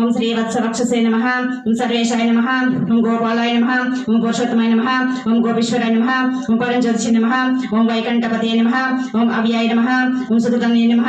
ఓం శ్రీవత్సవక్షసే నమ. ఓం సర్వేశాయ నమ. ఓం గోపాలాయ నమ. ఓం పురుషోత్తమాయ నమ. ఓం గోపీశ్వరాయ నమ. ఓం పరం జ్యోతిషి నమ. ఓం వైకంఠపతే నమ. ఓం అవ్యాయ నమ. ఓం సుధృతమే నమ.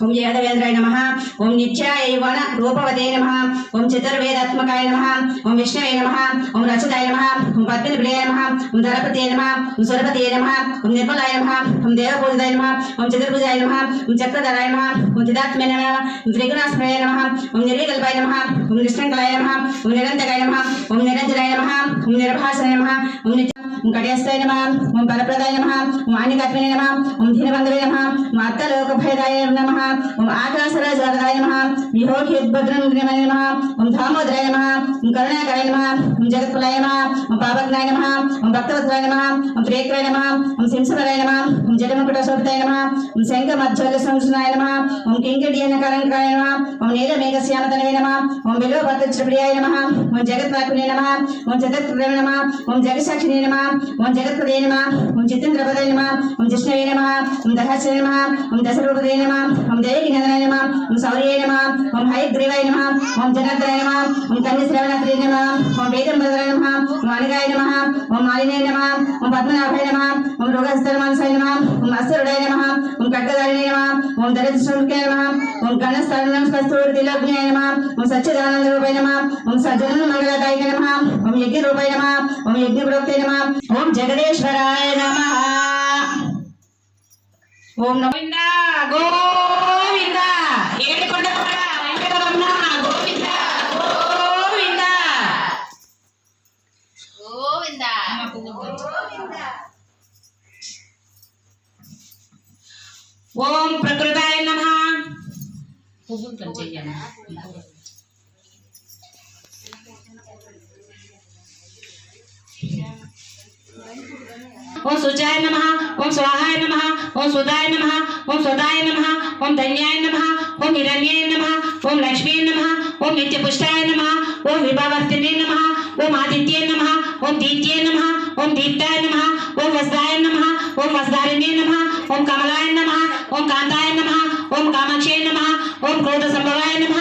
ఓం యాదవేంద్రాయ నమ ఓం నిత్యాయ యువన రూపవదే నమ ఓం చతుర్వేదాత్మకాయ నమ ఓం విష్ణవే నమ ఓం రచదాయ నమ ఓం పద్మనిప్రియాయ నమ ఓం ధరపతే నమ ఓం సురపతే నమ ఓం నిర్మలాయ నమ ఓం దేవపూజితాయ నమ ఓం చతుర్భుజాయ నమ ఓం చక్రధరాయ నమ ఓం చిదాత్మే నమ ఓం త్రిగుణాస్మయాయ నమ ఓం నిర్వికల్పాయ నమ ఓం నిష్ఠంకలాయ నమ ఓం నిరంతకాయ నమ ఓం నిరంజనాయ నమ ఓం నిర్భాసనాయ నమ ఓం నిత్య ఓం కటేస్తాయ నమ ఓం బలప్రదాయ నమ ఓం ఆనికత్వనే నమ ఓం ధీనబంధవే నమ ఓం అత్తలోకభయదాయ నమ ఓం ఆకాశరాజాదాయ నమ విహోఖ్యుద్భద్రంద్రమాయ నమ ఓం దామోదరాయ నమ ఓం కరుణాకరాయ నమ ఓం జగత్కులాయ నమ ఓం పాపజ్ఞాయ నమ ఓం భక్తవత్రాయ నమ ఓం ప్రియకరాయ నమ ఓం సింసరాయ నమ ఓం జగన్ముకుటశోభితాయ నమ ఓం శంఖ మధ్వల సంసునాయ నమ ఓం కింకటియన కరంకాయ నమ ఓం నీలమేఘ శ్యామతనవే నమ ఓం బిలో భద్రప్రియాయ నమ ఓం జగత్వాకునే నమ ఓం జగత్ప్రవ నమ ఓం జగసాక్షినే నమ ఓం జగత్పదే నమ ఓం చిత్తంద్రపదే నమ ఓం జిష్ణవే నమ ఓం దహస్య నమ ఓం దశరూపదే నమ ఓం దేవికి నమ ఓం సౌర్యే నమ ఓం హయగ్రీవాయ నమ ఓం జనార్దనాయ నమ ఓం కన్యశ్రవణత్రే నమ ఓం వేదంబరాయ నమ ఓం అనిగాయ నమ ఓం మాలినే నమ ఓం పద్మనాభాయ నమ ఓం రోగస్థలమానసాయ నమ ఓం అసురుడాయ నమ ఓం కట్టదారిణే నమ ఓం దరిద్రశూర్కాయ నమ ఓం గణస్థలం కస్తూర్తిలోజ్ఞాయ నమ ఓం సచ్చిదానంద రూపాయ నమ ఓం సజ్జన మంగళదాయక నమ ఓం యజ్ఞ రూపాయ నమ ఓం యజ్ఞ ప్రోక్తే నమ ఓం జగదీశ్వరాయ నమ. ఓం గోవింద గోవింద. ఏడుకొండ గోవింద. ఓం సుజాయ నమ ఓం స్వాహాయ నమ ఓం సుధాయ నమ ఓం సుధాయ నమ ఓం ధన్యాయ నమ ఓం హిరణ్యాయ నమ ఓం లక్ష్మీ నమ ఓం నిత్యపుష్టాయ నమ ఓం విభావర్తినే నమ ఓం ఆదిత్యే నమ ఓం దీత్యే నమ ఓం దీప్తాయ నమ ఓం వస్దాయ నమ ఓం వస్దారిణే నమ ఓం కమలాయ నమ ఓం కాంతాయ నమ ఓం కామాక్షే నమ ఓం క్రోధ సంభవాయ నమ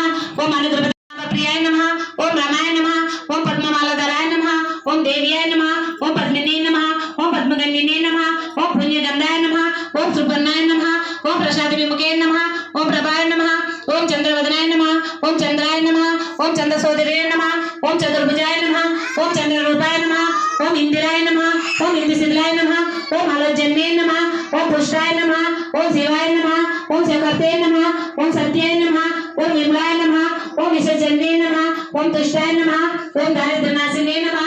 శివాయ నమ ఓ శివాయ నమ ఓ శకర్తే నమ ఓం సత్యాయ నమ ఓం విమలాయ నమ ఓం విసర్జన్నే నమ ఓం తుష్టాయ నమ ఓం దారిద్రనాశినే నమ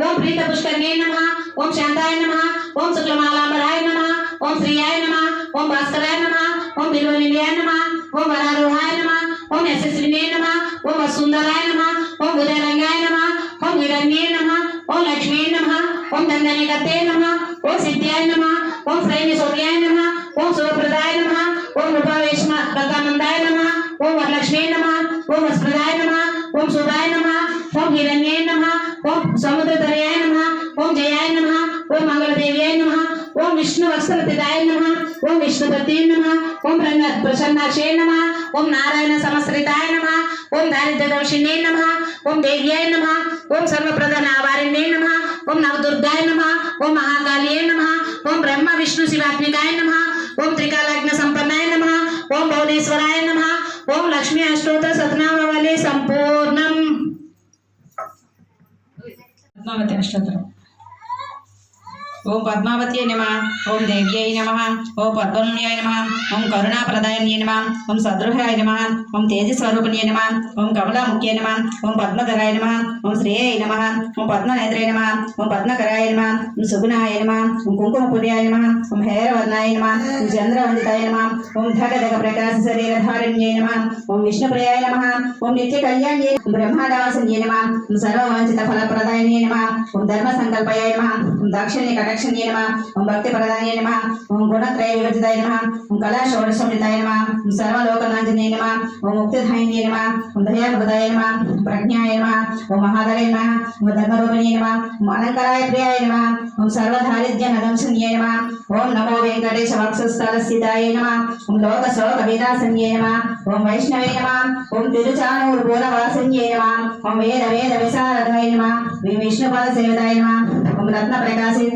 ఓం ప్రీత పుష్కర్ణే నమ ఓం శాంతాయ నమ ఓం శుక్లమాలాంబరాయ నమ ఓం శ్రీయాయ నమ ఓం భాస్కరాయ నమ ఓం బిల్వలియాయ నమ ఓం వరారోహాయ నమ ఓం యశస్వినే నమ ఓం వసుందరాయ నమ ఓం ఉదయరంగాయ నమ ఓం హిరణ్యే నమ ఓం లక్ష్మీ నమ ఓం దండనికతే నమ ఓం సిద్ధ్యాయ నమ ఓం శ్రైని సౌర్యాయ నమ ఓం శుభప్రదాయ నమ ఓం ఉపవేశమ ప్రతానందాయ నమ ఓం వరలక్ష్మీ నమ ఓం వస్త్రదాయ నమ ఓం శుభాయ నమ ఓం హిరణ్యే నమ ఓం సముద్రధరయాయ నమ ఓం జయాయ నమ ఓం మంగళదేవ్యాయ నమ ఓం విష్ణు వత్సరతిదాయ నమ ఓం విష్ణుపతి నమ ఓం ప్రన్న- ప్రసన్నాక్షే నమ ఓం నారాయణ సమశ్రితాయ నమ ఓం దారిద్ర్యదోషిణే నమ ఓం దేవ్యాయ నమ ఓం సర్వప్రధానావారిణే నమ ఓం నవదుర్గాయ నమ ఓం మహాకాళియే నమ ఓం బ్రహ్మ విష్ణు శివాత్మికాయ నమ ఓం త్రికాలగ్న సంపన్నాయ నమ ఓం భువనేశ్వరాయ నమ ఓం లక్ష్మీ అష్టోత్తర సతనామవళి సంపూర్ణం పద్మావతి అష్టోత్తరం ఓం పద్మావతి నమ ఓం దేవ్యై నమ ఓం పద్మన్యాయ నమ ఓం కరుణాప్రదాయన్యై నమ ఓం సదృహాయ నమ ఓం తేజస్వరూపిణ్యై నమ ఓం కమలాముఖ్యై నమ ఓం పద్మధరాయ నమ ఓం శ్రేయై నమ ఓం పద్మనేత్రయ నమ ఓం పద్మకరాయ నమ ఓం సుగుణాయ నమ ఓం కుంకుమపుర్యాయ నమ ఓం హేరవర్ణాయ నమ ఓం చంద్రవందితాయ నమ ఓం ధగధగ ప్రకాశ శరీరధారిణ్యై నమ ఓం విష్ణుప్రియాయ నమ ఓం నిత్య కళ్యాణ్యై ఓం నమ ఓం సర్వవంచిత ఫలప్రదాయన్యై నమ ఓం ధర్మ సంకల్పయాయ నమ ఓం దాక్షిణ్య కటక కటాక్షణ్యే నమ ఓం భక్తి ప్రధాన్యే నమ ఓం గుణత్రయ వివర్జితాయ నమ ఓం కళా షోడశమృతాయ నమ ఓం సర్వలోకనాంజనే నమ ఓం ముక్తిధాయిన్యే నమ ఓం దయాభృతాయ నమ ప్రజ్ఞాయ నమ ఓం మహాదరే నమ ఓం నమ ఓం అలంకరాయ ప్రియాయ నమ ఓం సర్వధారిద్య నదంశన్యే నమ ఓం నమో వెంకటేశ వక్షస్థల స్థితాయ నమ ఓం లోక శోక నమ ఓం వైష్ణవే నమ ఓం తిరుచానూరు పూలవాసన్యే నమ ఓం వేద వేద విశారదాయ నమ సేవదాయ నమ ఓం రత్న ప్రకాశి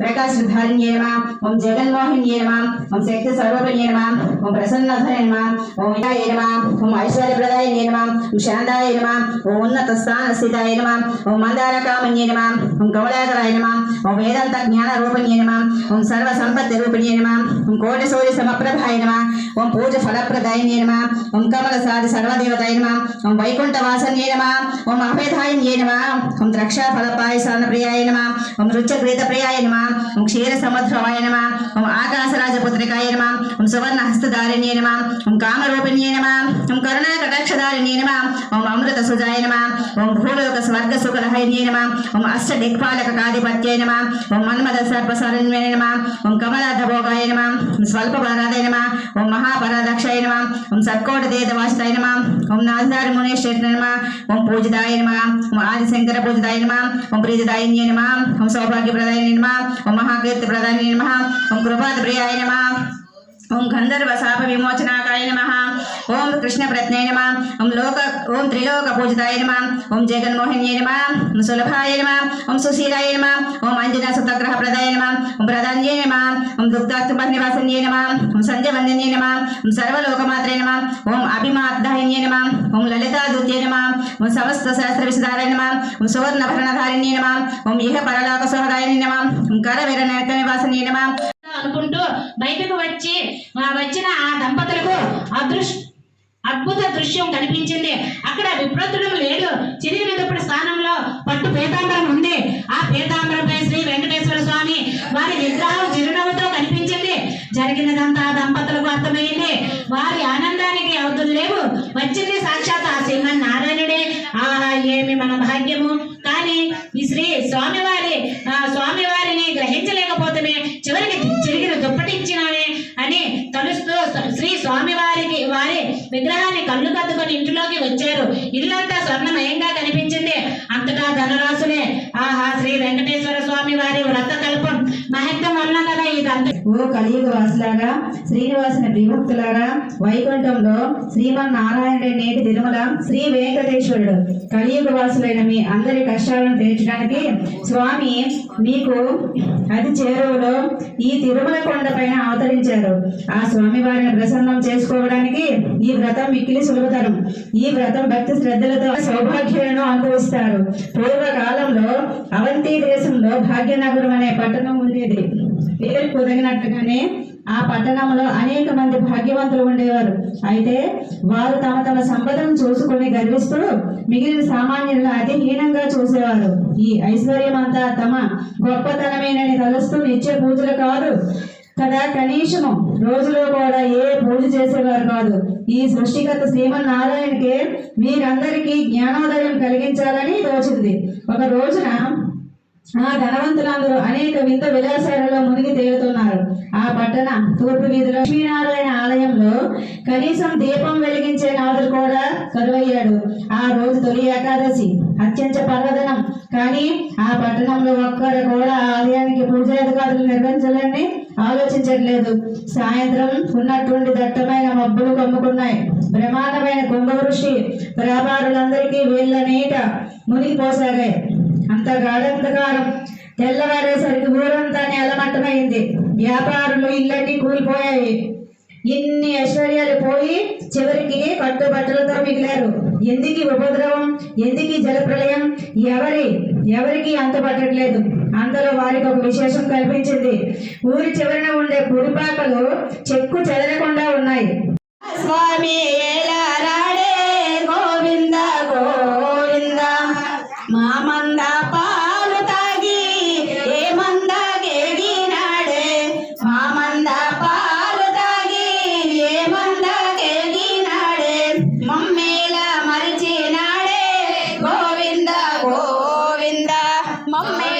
ప్రకాశధారిణ్యే నమ ఓం జగన్మోహిన్యే నమ ఓం శక్తి స్వరూపిణ్యే నమ ఓం ప్రసన్నధరే నమ ఓం విజయాయ నమ ఓం ఐశ్వర్యప్రదాయన్యే నమ ఓం శాంతాయ నమ ఓం ఉన్నత స్థాన స్థితాయ నమ ఓం మందారకామన్యే నమ ఓం కమలాకరాయ నమ ఓం వేదాంత జ్ఞాన రూపిణ్యే నమ ఓం సర్వ సంపత్తి రూపిణ్యే నమ ఓం కోటి సూర్య సమప్రభాయ నమ ఓం పూజ ఫలప్రదాయన్యే నమ ఓం కమల సాధి సర్వదేవతాయ నమ ఓం వైకుంఠ వాసన్యే నమ ఓం అభయధాయిన్యే నమ ఓం ద్రక్ష ఫల పాయసాన ప్రియాయ నమ ఓం రుచక్రీత ప్రియాయ నమ ఓం క్షీర సముద్రమాయ నమ ఓం ఆకాశరాజపుత్రికాయ నమ ఓం సువర్ణ హస్తధారిణ్యే నమ ఓం కామరూపిణ్యే నమ ఓం కరుణా కటాక్షధారిణ్యే నమ ఓం అమృత సుజాయ నమ ఓం భూలోక స్వర్గ సుఖలహైన్యే నమ ఓం అష్ట దిక్పాలక కాదిపత్యై నమ ఓం మన్మద సర్పసరణ్యే నమ ఓం కమలాధభోగాయ నమ ఓం స్వల్పపరాధాయ నమ ఓం మహాపరాధక్షాయ నమ. ఓం సత్కోట దేదవాసితాయ నమ. ఓం నాథారి మునేశ్వర నమ. ఓం పూజితాయ నమ. ఓం ఆదిశంకర పూజితాయ నమ. ఓం ప్రీతిదాయిన్యే నమ. ఓం సౌభాగ్యప్రదాయ నమ. ఓం మహాకీర్తి ప్రదాయ నమ. ఓం కృపాద ప్రియాయ నమ. ఓం గంధర్వ శాప విమోచనాకాయ నమ ఓం కృష్ణ ప్రజ్ఞాయ నమ ఓం లోక ఓం త్రిలోక పూజితాయ నమ ఓం జగన్మోహిన్యే నమ ఓం సులభాయ నమ ఓం సుశీలాయ నమ ఓం అంజన సుతగ్రహ ప్రదాయ నమ ఓం ప్రధాన్యే నమ ఓం దుగ్ధాత్మ నివాసన్యే నమ ఓం సంధ్యవందన్యే నమ ఓం సర్వలోకమాత్రే నమ ఓం అభిమాద్దాయిన్యే నమ ఓం లలితాదూత్యే నమ ఓం సమస్త శాస్త్ర విశదాయ నమ ఓం సువర్ణ భరణధారిణ్యే నమ ఓం ఇహ పరలోక సోహదాయని నమ ఓం కరవీర నేత నివాసన్యే నమ అనుకుంటూ బయటకు వచ్చి వచ్చిన ఆ దంపతులకు అదృష్ అద్భుత దృశ్యం కనిపించింది. అక్కడ విప్రతుడు లేడు. చిరిగిన దుప్పటి స్థానంలో పట్టు పీతాంబరం ఉంది. ఆ పీతాంబరంపై శ్రీ వెంకటేశ్వర స్వామి వారి విగ్రహం చిరునవ్వుతో కనిపించింది. జరిగినదంతా ఆ దంపతులకు అర్థమైంది. వారి ఆనందానికి అవతులు లేవు. వచ్చింది సాక్షాత్ ఆ నారాయణుడే ఆహా ఏమి మన భాగ్యము? కానీ ఈ శ్రీ స్వామివారి ఆ స్వామివారిని గ్రహించలేకపోతమే చివరికి చిరిగిన దుప్పటిచ్చినానే అని తలుస్తూ శ్రీ స్వామివారికి వారి విగ్రహాన్ని కళ్ళు కద్దుకొని ఇంటిలోకి వచ్చారు. కలియుగ వాసులారా శ్రీనివాసుని విభక్తులారా వైకుంఠంలో శ్రీమన్నారాయణుడి నేటి తిరుమల శ్రీ వెంకటేశ్వరుడు. కలియుగ వాసులైన మీ అందరి కష్టాలను తీర్చడానికి స్వామి మీకు అతి చేరువలో ఈ తిరుమల కొండ పైన అవతరించారు. ఆ స్వామి వారిని ప్రసన్నం చేసుకోవడానికి ఈ వ్రతం మిక్కిలి సులభతరం. ఈ వ్రతం భక్తి శ్రద్ధలతో సౌభాగ్యాలను అనుభవిస్తారు. పూర్వకాలంలో అవంతి దేశంలో భాగ్యనగరం అనే పట్టణం ఉండేది. పేరు కుదగినట్టుగానే ఆ పట్టణంలో అనేక మంది భాగ్యవంతులు ఉండేవారు. అయితే వారు తమ తమ సంపదను చూసుకుని గర్విస్తూ మిగిలిన సామాన్యులను అతి హీనంగా చూసేవారు. ఈ ఐశ్వర్యం అంతా తమ గొప్పతనమేనని తలుస్తూ నిత్య పూజలు కాదు కదా కనీసము రోజులో కూడా ఏ పూజ చేసేవారు కాదు. ఈ సృష్టికర్త శ్రీమన్నారాయణకే మీరందరికీ జ్ఞానోదయం కలిగించాలని తోచింది. ఒక రోజున ఆ ధనవంతులందరూ అనేక వింత విలాసాలలో మునిగి తేలుతున్నారు. ఆ పట్టణ తూర్పు వీధిలో లక్ష్మీనారాయణ ఆలయంలో కనీసం దీపం వెలిగించే నాదుడు కూడా కరువయ్యాడు. ఆ రోజు తొలి ఏకాదశి అత్యంత పర్వదనం. కానీ ఆ పట్టణంలో ఒక్కరు కూడా ఆ ఆలయానికి పూజాధికారులు నిర్వహించాలని ఆలోచించట్లేదు. సాయంత్రం ఉన్నటువంటి దట్టమైన మబ్బులు కమ్ముకున్నాయి. బ్రహ్మాండమైన కుంభవృష్టి వ్యాపారులందరికీ వీళ్ళ నీట మునిగిపోసాగాయి. అంత గాఢంధకారం తెల్లవారేసరికి ఊరంతా నేలమట్టమైంది వ్యాపారులు ఇళ్ళన్నీ కూలిపోయాయి. ఇన్ని ఐశ్వర్యాలు పోయి చివరికి కట్టుబట్టలతో మిగిలారు. ఎందుకు ఉపద్రవం? ఎందుకు జలప్రలయం? ఎవరి ఎవరికి అంత పట్టట్లేదు? అందులో వారికి ఒక విశేషం కల్పించింది. ఊరి చివరన ఉండే పురిపాకలు చెక్కు చెదర గోవింద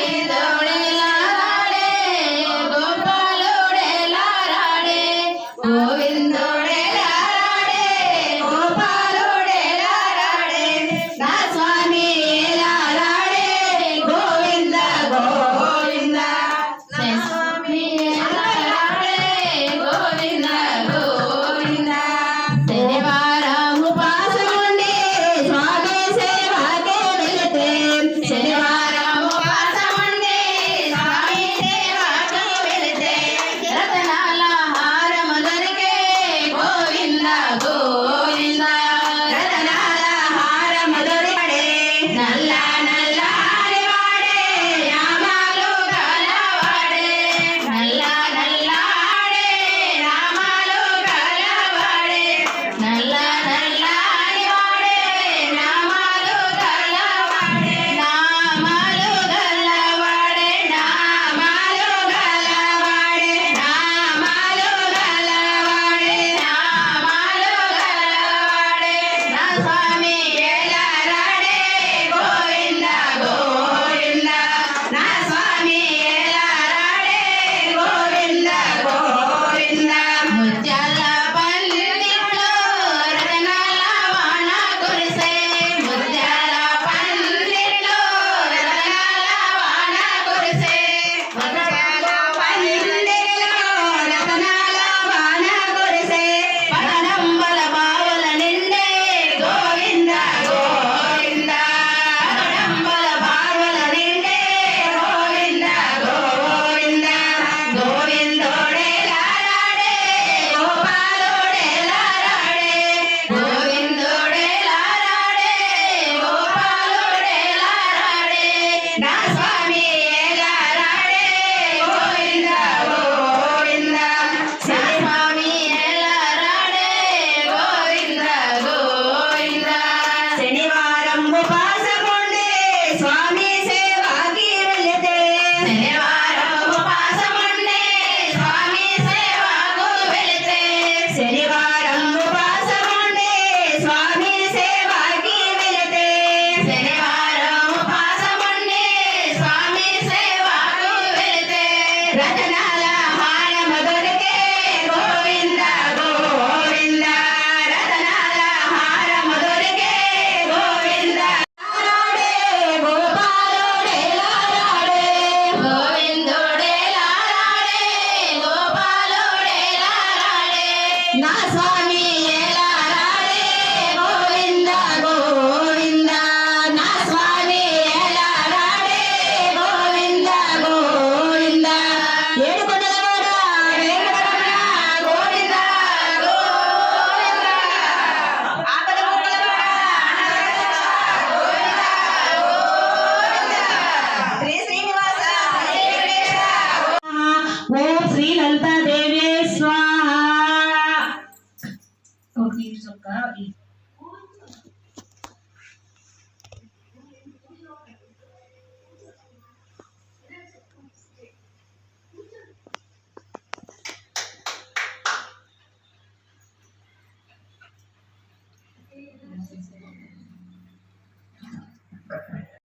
no hay falta.